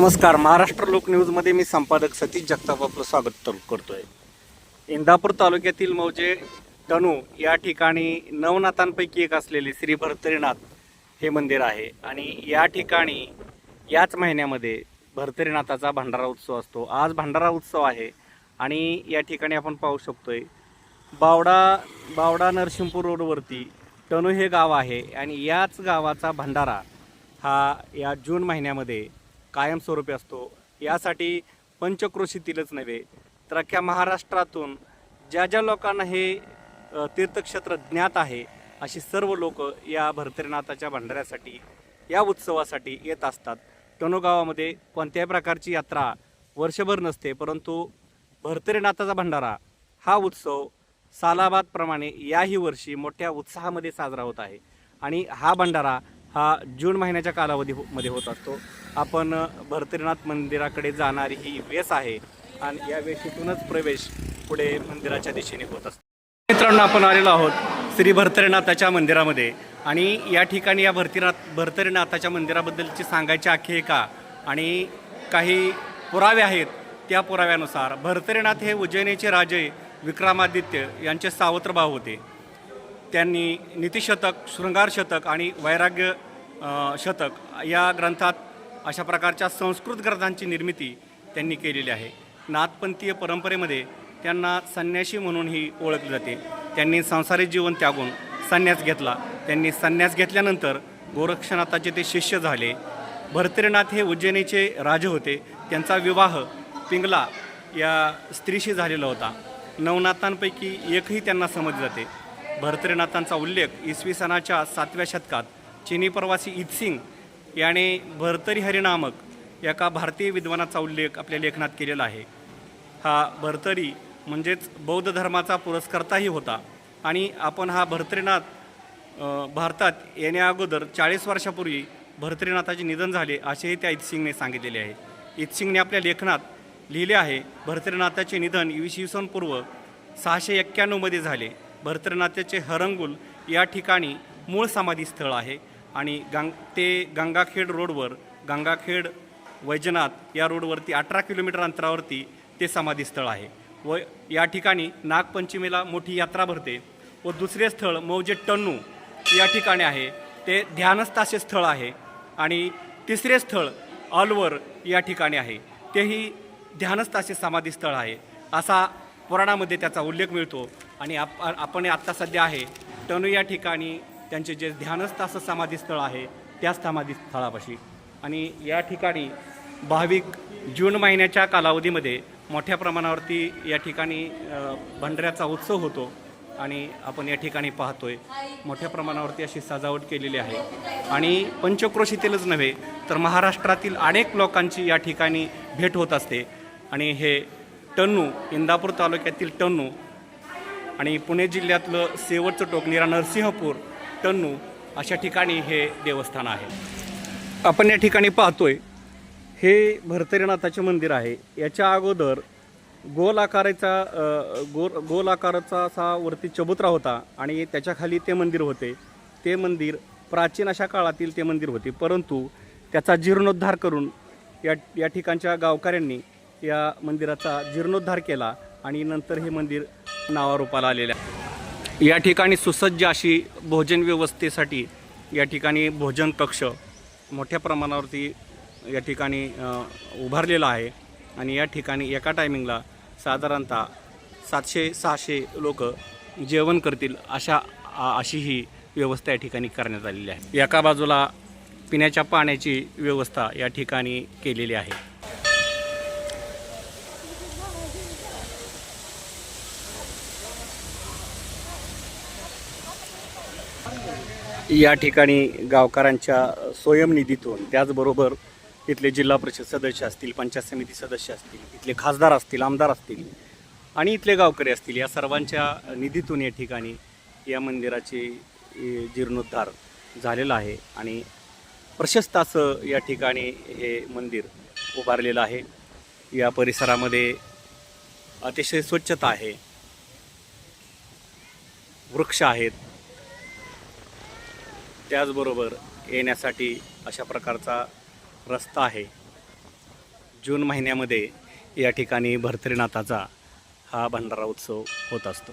नमस्कार महाराष्ट्र लोकन्यूजमध्ये मी संपादक सतीश जगताप आपलं स्वागत करतोय. इंदापूर तालुक्यातील मौजे तनू या ठिकाणी नवनाथांपैकी एक असलेले श्री भरतरीनाथ हे मंदिर आहे आणि या ठिकाणी याच महिन्यामध्ये भरतरीनाथाचा भंडारा उत्सव असतो. आज भंडारा उत्सव आहे आणि या ठिकाणी आपण पाहू शकतोय बावडा बावडा नरसिंहपूर रोडवरती तणू हे गाव आहे आणि याच गावाचा भंडारा हा या जून महिन्यामध्ये कायमस्वरूपी असतो. यासाठी पंचक्रोशीतीलच नव्हे तर अख्ख्या महाराष्ट्रातून ज्या ज्या लोकांना हे तीर्थक्षेत्र ज्ञात आहे अशी सर्व लोक या भरतरीनाथाच्या भंडाऱ्यासाठी या उत्सवासाठी येत असतात. टणू गावामध्ये कोणत्याही प्रकारची यात्रा वर्षभर नसते परंतु भरतरीनाथाचा भंडारा हा उत्सव सालाबादप्रमाणे याही वर्षी मोठ्या उत्साहामध्ये साजरा होत आहे. आणि हा भंडारा हा जून महिन्याच्या कालावधीमध्ये हो- होत असतो. आपण भरतरीनाथ मंदिराकडे जाणारी ही वेस आहे आणि या वेशीतूनच प्रवेश पुढे मंदिराच्या दिशेने होत असतो. मित्रांनो आपण आलेलो आहोत श्री भरतरीनाथाच्या मंदिरामध्ये आणि या ठिकाणी या भरतीनाथ भरतरीनाथाच्या मंदिराबद्दलची सांगायची आख्यायिका आणि काही पुरावे आहेत त्या पुराव्यानुसार भरतरीनाथ हे उज्जैनीचे राजे विक्रमादित्य यांचे सावत्र भाव होते. त्यांनी नीतिशतक शृंगार शतक आणि वैराग्य शतक या ग्रंथात अशा प्रकारच्या संस्कृत ग्रंथांची निर्मिती त्यांनी केलेली आहे. नाथपंथीय परंपरेमध्ये त्यांना संन्यासी म्हणूनही ओळखली जाते. त्यांनी संसारिक जीवन त्यागून संन्यास घेतला. त्यांनी संन्यास घेतल्यानंतर गोरक्षनाथाचे ते शिष्य झाले. भरतरीनाथ हे उज्जैनीचे राजे होते. त्यांचा विवाह पिंगला या स्त्रीशी झालेला होता. नवनाथांपैकी एकही त्यांना समजले जाते. भरतरीनाथांचा उल्लेख इसवी सणाच्या सातव्या शतकात चिनी प्रवासी ईदसिंग याने भरतरी हरिनामक एका भारतीय विद्वानाचा उल्लेख आपल्या लेखनात केलेला आहे. हा भरतरी म्हणजेच बौद्ध धर्माचा पुरस्कर्ताही होता आणि आपण हा भरतरीनाथ भारतात येण्या अगोदर चाळीस वर्षापूर्वी भरतरीनाथाचे निधन झाले असेही त्या इतसिंगने सांगितलेले आहे. इतसिंगने आपल्या लेखनात लिहिले आहे भरतरीनाथाचे निधन इसवी सन पूर्व सहाशे एक्क्याण्णवमध्ये झाले. भरतनाट्याचे हरंगुल या ठिकाणी मूळ समाधी स्थळ आहे. आणि गंग ते गंगाखेड रोडवर गंगाखेड वैजनाथ या रोडवरती अठरा किलोमीटर अंतरावरती ते समाधी स्थळ आहे. व या ठिकाणी नागपंचमीला मोठी यात्रा भरते व दुसरे स्थळ मौजे टन्नू या ठिकाणी आहे. ते ध्यानस्थाचे स्थळ आहे. आणि तिसरे स्थळ अलवर या ठिकाणी आहे. तेही ध्यानस्थाचे समाधी स्थळ आहे. असा पुराणामध्ये त्याचा उल्लेख मिळतो. आणि आप आपण आत्ता सध्या आहे. टनू या ठिकाणी त्यांचे जे ध्यानस्थ असं समाधी स्थळ आहे त्या समाधी स्थळापाशी आणि या ठिकाणी भाविक जून महिन्याच्या कालावधीमध्ये मोठ्या प्रमाणावरती या ठिकाणी भंडऱ्याचा भंडाऱ्याचा उत्सव होतो आणि आपण या ठिकाणी पाहतोय. मोठ्या प्रमाणावरती अशी सजावट केलेली आहे. आणि पंचक्रोशीतीलच नव्हे तर महाराष्ट्रातील अनेक लोकांची या ठिकाणी भेट होत असते. आणि हे टन्नू इंदापूर तालुक्यातील टन्नू आणि पुणे जिल्ह्यातलं शेवटचं टोक निरा नरसिंहपूर टन्नू अशा ठिकाणी हे देवस्थान आहे. आपण या ठिकाणी पाहतोय हे भरतरीनाथाचे मंदिर आहे. याच्या अगोदर गोल आकाराचा गोल गोल आकाराचा असा वरती चबुतरा होता आणि त्याच्याखाली ते मंदिर होते. ते मंदिर प्राचीन अशा काळातील ते मंदिर होते. परंतु त्याचा जीर्णोद्धार करून या या ठिकाणच्या गावकऱ्यांनी या मंदिराचा जीर्णोद्धार केला आणि नंतर हे मंदिर नावारूपाला आलेल्या आहे या ठिकाणी सुसज्ज अशी भोजन व्यवस्थेसाठी या ठिकाणी भोजन कक्ष मोठ्या प्रमाणावरती या ठिकाणी उभारलेला आहे. आणि या ठिकाणी एका टायमिंगला साधारणतः सातशे सहाशे लोक जेवण करतील अशा अशी ही व्यवस्था या ठिकाणी करण्यात आलेली आहे. एका बाजूला पिण्याच्या पाण्याची व्यवस्था या ठिकाणी केलेली आहे. या ठिकाणी गावकऱ्यांच्या स्वयंनिधीतून त्याचबरोबर इथले जिल्हा परिषद सदस्य असतील पंचायत समिती सदस्य असतील इथले खासदार असतील आमदार असतील आणि इथले गावकरी असतील या सर्वांच्या निधीतून या ठिकाणी या मंदिराचे जीर्णोद्धार झालेला आहे आणि प्रशस्त असं या ठिकाणी हे मंदिर उभारलेलं आहे. या परिसरामध्ये अतिशय स्वच्छता आहे. वृक्ष आहेत. त्याचबरोबर येण्यासाठी अशा प्रकारचा रस्ता आहे. जून महिन्यामध्ये या ठिकाणी भरतरीनाथाचा हा भंडारा उत्सव होत असतो.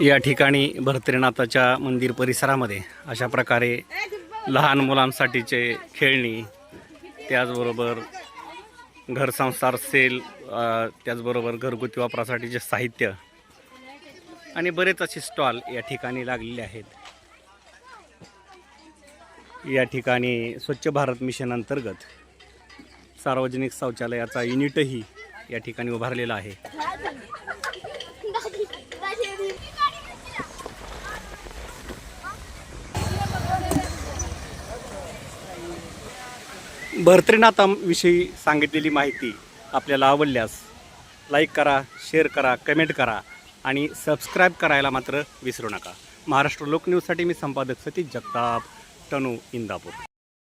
या ठिकाणी भरतरीनाथाच्या मंदिर परिसरामध्ये अशा प्रकारे लहान मुलांसाठीचे खेळणी त्याचबरोबर घरसंसार सेल त्याचबरोबर घरगुती वापरासाठीचे साहित्य आणि बरेच असे स्टॉल या ठिकाणी लागलेले आहेत. या ठिकाणी स्वच्छ भारत मिशन अंतर्गत सार्वजनिक शौचालयाचा युनिटही या ठिकाणी उभारलेला आहे. भरतरीनाथाविषयी सांगितलेली माहिती आपल्याला आवडल्यास लाईक करा शेअर करा कमेंट करा आणि सबस्क्राईब करायला मात्र विसरू नका. महाराष्ट्र लोकन्यूजसाठी मी संपादक सतीश जगताप टनू इंदापूर.